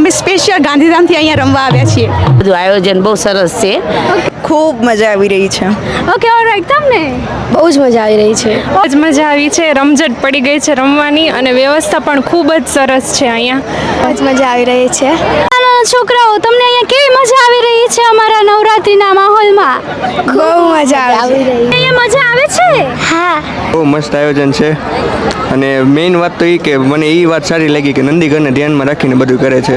અમે સ્પેશિયલ ગાંધીધામથી અહીંયા રમવા આવ્યા છીએ. બધું આયોજન બહુ સરસ છે. ખૂબ મજા આવી રહી છે. ઓકે ઓલરાઈટ તમને? બહુ જ મજા આવી રહી છે. બહુ જ મજા આવી છે. રમઝટ પડી ગઈ છે રમવાની અને વ્યવસ્થા પણ ખૂબ જ સરસ છે અહીંયા. બહુ જ મજા આવી રહી છે. છોકરાઓ તમને અહીંયા કેવી મજા આવી રહી છે અમારા નવરાત્રિના માહોલમાં? બહુ મજા આવી રહી અહીંયા મજા આવે છે? હા. બહુ મસ્ત આયોજન છે. અને મેઇન વાત તો એ કે મને એ વાત સારી લાગી કે નંદીઘરને ધ્યાનમાં રાખીને બધું કરે છે.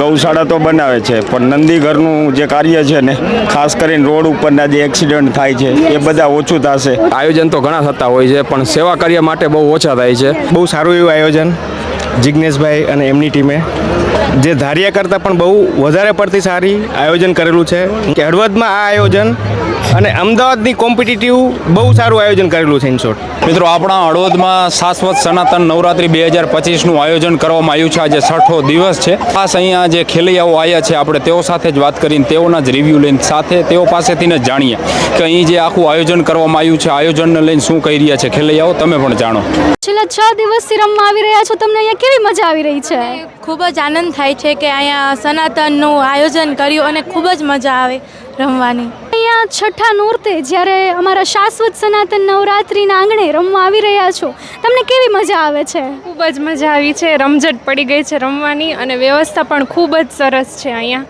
ગૌશાળા તો બનાવે છે પણ નંદીઘરનું જે કાર્ય છે ને ખાસ કરીને રોડ ઉપરના જે એક્સિડન્ટ થાય છે એ બધા ઓછું થશે. આયોજન તો ઘણા થતા હોય છે પણ સેવા કાર્ય માટે બહુ ઓછા થાય છે. બહુ સારું એવું આયોજન જિજ્ઞેશભાઈ અને એમની ટીમે. જે ધાર્યા કરતાં પણ બહુ વધારે પડતી સારી આયોજન કરેલું છે. કે હળવદમાં આ આયોજન અને અમદાવાદની કોમ્પિટિટિવ બહુ સારું આયોજન કરેલું છે ઇનશોર્ટ. મિત્રો આપણા હળવદમાં શાશ્વત સનાતન નવરાત્રી બે હજાર પચીસનું આયોજન કરવામાં આવ્યું છે. આજે છઠ્ઠો દિવસ છે. ખાસ અહીંયા જે ખેલૈયાઓ આવ્યા છે આપણે તેઓ સાથે જ વાત કરીને તેઓના જ રિવ્યૂ લઈને સાથે તેઓ પાસેથી જ જાણીએ કે અહીં જે આખું આયોજન કરવામાં આવ્યું છે આયોજનને લઈને શું કહી રહ્યા છે ખેલૈયાઓ તમે પણ જાણો. છેલ્લા છ દિવસથી રમવા આવી રહ્યા છો તમને અહીંયા કેવી મજા આવી રહી છે? ખૂબ જ આનંદ થાય છે કે અહીંયા સનાતનનું આયોજન કર્યું અને ખૂબ જ મજા આવે. રમવાની. અહીંયા છઠ્ઠા નોરતે જ્યારે અમારા શાશ્વત સનાતન નવરાત્રિના આંગણે રમવા આવી રહ્યા છો તમને કેવી મજા આવે છે? ખૂબ જ મજા આવી છે રમઝટ પડી ગઈ છે રમવાની અને વ્યવસ્થા પણ ખૂબ જ સરસ છે અહીંયા.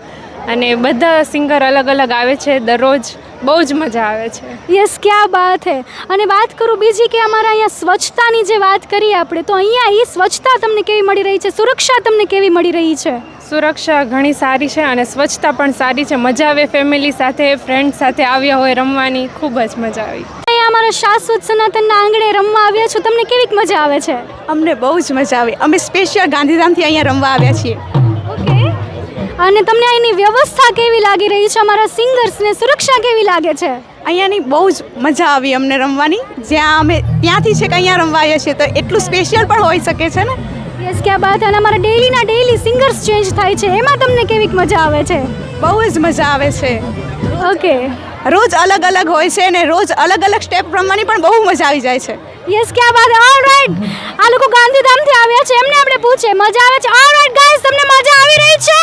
અને બધા સિંગર અલગ અલગ આવે છે દરરોજ બહુ જ મજા આવે છે. યસ ક્યાં વાત હે. અને વાત કરું બીજી કે અમારા અહીંયા સ્વચ્છતાની જે વાત કરીએ આપણે તો અહીંયા એ સ્વચ્છતા તમને કેવી મળી રહી છે? સુરક્ષા તમને કેવી મળી રહી છે? સુરક્ષા ઘણી સારી છે અને સ્વચ્છતા પણ સારી છે. મજા આવે ફેમિલી સાથે ફ્રેન્ડ સાથે આવ્યા હોય રમવાની ખૂબ જ મજા આવી. અહીંયા અમારા શાશ્વત સનાતનના આંગણે રમવા આવ્યા છો તમને કેવી મજા આવે છે? અમને બહુ જ મજા આવી. અમે સ્પેશિયલ ગાંધીધામથી અહીંયા રમવા આવ્યા છીએ. ઓકે. અને તમને અહીંની વ્યવસ્થા કેવી લાગી રહી છે? અમારા સિંગર્સને સુરક્ષા કેવી લાગે છે? અહીંયાની બહુ જ મજા આવી અમને રમવાની. જ્યાં અમે ત્યાંથી છે કે અહીંયા રમવા આવ્યા છીએ તો એટલું સ્પેશિયલ પણ હોઈ શકે છે ને? યસ ક્યાં બાત અને અમારા ડેઈલીના ડેઈલી સિંગર્સ ચેન્જ થાય છે. એમાં તમને કેવી મજા આવે છે? બહુ જ મજા આવે છે. ઓકે રોજ અલગ અલગ હોય છે ને રોજ અલગ અલગ સ્ટેપ રમવાની પણ બહુ મજા આવી જાય છે. યસ ક્યાં બાત ઓલરાઈટ આ લોકો ગાંધીધામથી આવ્યા છે. એમને આપણે પૂછે મજા આવે છે? ઓલરાઈટ ગાઈસ તમને મજા આવી રહી છે?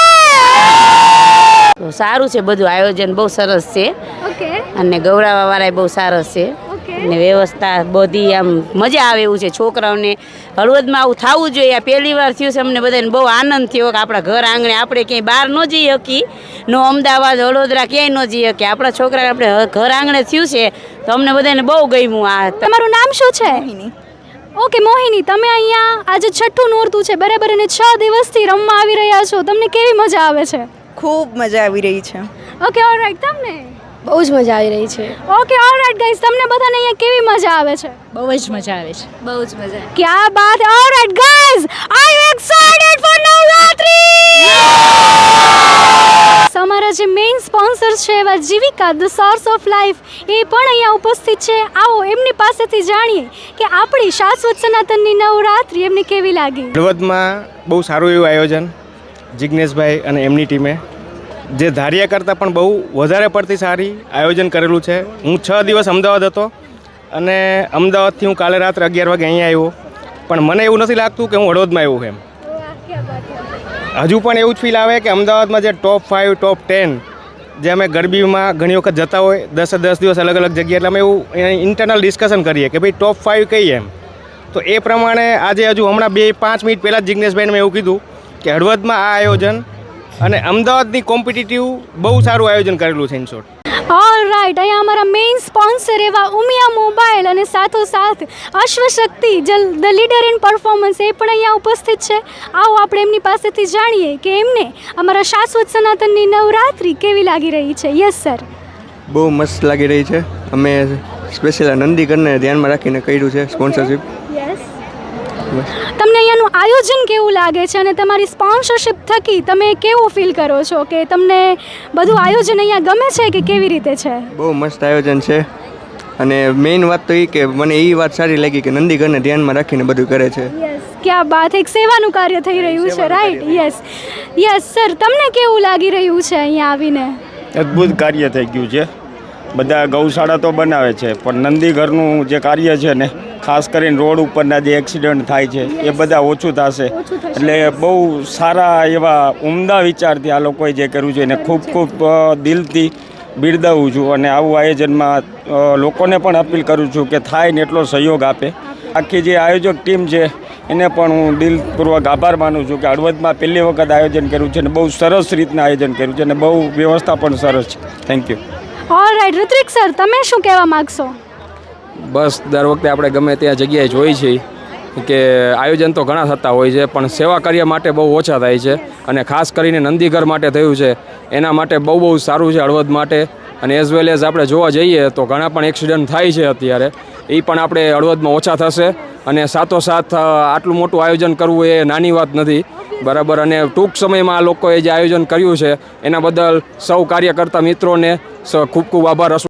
તો સારું છે બધું. આયોજન બહુ સરસ છે. ઓકે અને ગૌરવવાળાય બહુ સરસ છે. અને વ્યવસ્થા બધી આમ મજા આવે એવું છે. છોકરાઓને હળવદમાં આવું થવું જોઈએ. આ પહેલી વાર થયું છે અમને બધાને બહુ આનંદ થયો કે આપણા ઘર આંગણે આપણે ક્યાંય બહાર ન જઈ શકી નો અમદાવાદ વડોદરા ક્યાંય ન જઈ શકીએ. આપણા છોકરા આપણે ઘર આંગણે થયું છે તો અમને બધાને બહુ ગમ્યું આ. તમારું નામ શું છે? ઓકે મોહિની તમે અહીંયા આજે છઠ્ઠું નોરતું છે બરાબર? અને છ દિવસથી રમવા આવી રહ્યા છો. તમને કેવી મજા આવે છે? ખૂબ મજા આવી રહી છે. ઓકે ઓલરાઈટ તમને? બહુ જ મજા આવી રહી છે. ઓકે ઓલરાઈટ ગાઈસ તમને બધાને અહીંયા કેવી મજા આવે છે? બહુ જ મજા આવે છે. બહુ જ મજા ક્યાં Baat alright guys I am excited for Navratri અમારા જે મેઇન સ્પોન્સર છે એવા Jivika the source of life એ પણ અહીંયા ઉપસ્થિત છે. આવો એમની પાસેથી જાણીએ કે આપણી શાશ્વત સનાતનની નવરાત્રી એમને કેવી લાગી. હળવદમાં બહુ સારું એવું આયોજન જિજ્ઞેશભાઈ અને એમની ટીમે જે ધાર્યા કરતાં પણ બહુ વધારે પડતી સારી આયોજન કરેલું છે. હું છ દિવસ અમદાવાદ હતો અને અમદાવાદથી હું કાલે રાત્રે અગિયાર વાગે અહીંયા આવ્યો. પણ મને એવું નથી લાગતું કે હું હળવદમાં આવ્યું એમ. હજુ પણ એવું જ ફીલ આવે કે અમદાવાદમાં જે ટોપ ફાઇવ ટોપ ટેન જે અમે ગરબીમાં ઘણી વખત જતા હોય, દસે દસ દિવસ અલગ અલગ જગ્યાએ, એટલે અમે એવું ઇન્ટરનલ ડિસ્કશન કરીએ કે ભાઈ ટોપ ફાઇવ કઈ એમ. તો એ પ્રમાણે આજે હજુ હમણાં બે પાંચ મિનિટ પહેલાં જ જિજ્ઞેશભાઈને મેં એવું કીધું કે હળવદમાં આ આયોજન અને અમદાવાદની કોમ્પિટિટિવ બહુ સારું આયોજન કરેલું છે ઇન શોર્ટ ઓલરાઈટ અહીંયા અમારા મેઇન સ્પોન્સર એવા ઉમિયા મોબાઈલ અને સાથોસાથ Ashwashakti Jal the leader in performance એ પણ અહીંયા ઉપસ્થિત છે. આવો આપણે એમની પાસેથી જાણીએ કે એમને અમારા શાશ્વત સનાતનની નવરાત્રિ કેવી લાગી રહી છે. યસ સર બહુ મસ્ત લાગી રહી છે. અમે સ્પેશિયલ નંદીકરને ધ્યાનમાં રાખીને કર્યું છે સ્પોન્સરશિપ તમને અહીંયાનું આયોજન કેવું લાગે છે અને તમારી સ્પોન્સરશિપ થકી તમે કેવું ફીલ કરો છો? કે તમને બધું આયોજન અહીંયા ગમે છે કે કેવી રીતે છે? બહુ મસ્ત આયોજન છે. અને મેઇન વાત તો એ કે મને એ વાત સારી લાગી કે નંદીગરને ધ્યાનમાં રાખીને બધું કરે છે. ક્યાં બાત. એક સેવાનું કાર્ય થઈ રહ્યું છે રાઈટ યસ યસ સર તમને કેવું લાગી રહ્યું છે અહીંયા આવીને? અદ્ભુત કાર્ય થઈ ગયું છે. બધા ગૌશાળા તો બનાવે છે પણ નંદીઘરનું જે કાર્ય છે ને ખાસ કરીને રોડ ઉપરના જે એક્સિડન્ટ થાય છે એ બધા ઓછું થશે. એટલે બહુ સારા એવા ઉમદા વિચારથી આ લોકોએ જે કર્યું છે એને ખૂબ ખૂબ દિલથી બિરદાવું છું અને આવું આયોજનમાં લોકોને પણ અપીલ કરું છું કે થાય ને એટલો સહયોગ આપે. આખી જે આયોજક ટીમ છે એને પણ હું દિલપૂર્વક આભાર માનું છું કે હળવદમાં પહેલી વખત આયોજન કર્યું છે અને બહુ સરસ રીતના આયોજન કર્યું છે અને બહુ વ્યવસ્થા પણ સરસ છે. Thank you all right Ritvik sir તમે શું કહેવા માગશો? બસ, દર વખતે આપણે ગમે ત્યાં જગ્યાએ જોઈ છીએ. કે આયોજન તો ઘણા થતા હોય છે, પણ સેવા કાર્ય માટે બહુ ઓછા થાય છે. અને ખાસ કરીને નંદીઘર માટે થયું છે. એના માટે બહુ બહુ સારું છે હળવદ માટે. અને એઝ વેલ એઝ આપણે જોવા જઈએ, તો ઘણા પણ એક્સિડન્ટ થાય છે અત્યારે. એ પણ આપણે હળવદમાં ઓછા થશે. અને સાથોસાથ આટલું મોટું આયોજન કરવું એ નાની વાત નથી. બરાબર અને ટૂંક સમયમાં આ લોકોએ જે આયોજન કર્યું છે, એના બદલ સૌ કાર્યકર્તા મિત્રોને ખૂબ ખૂબ આભાર.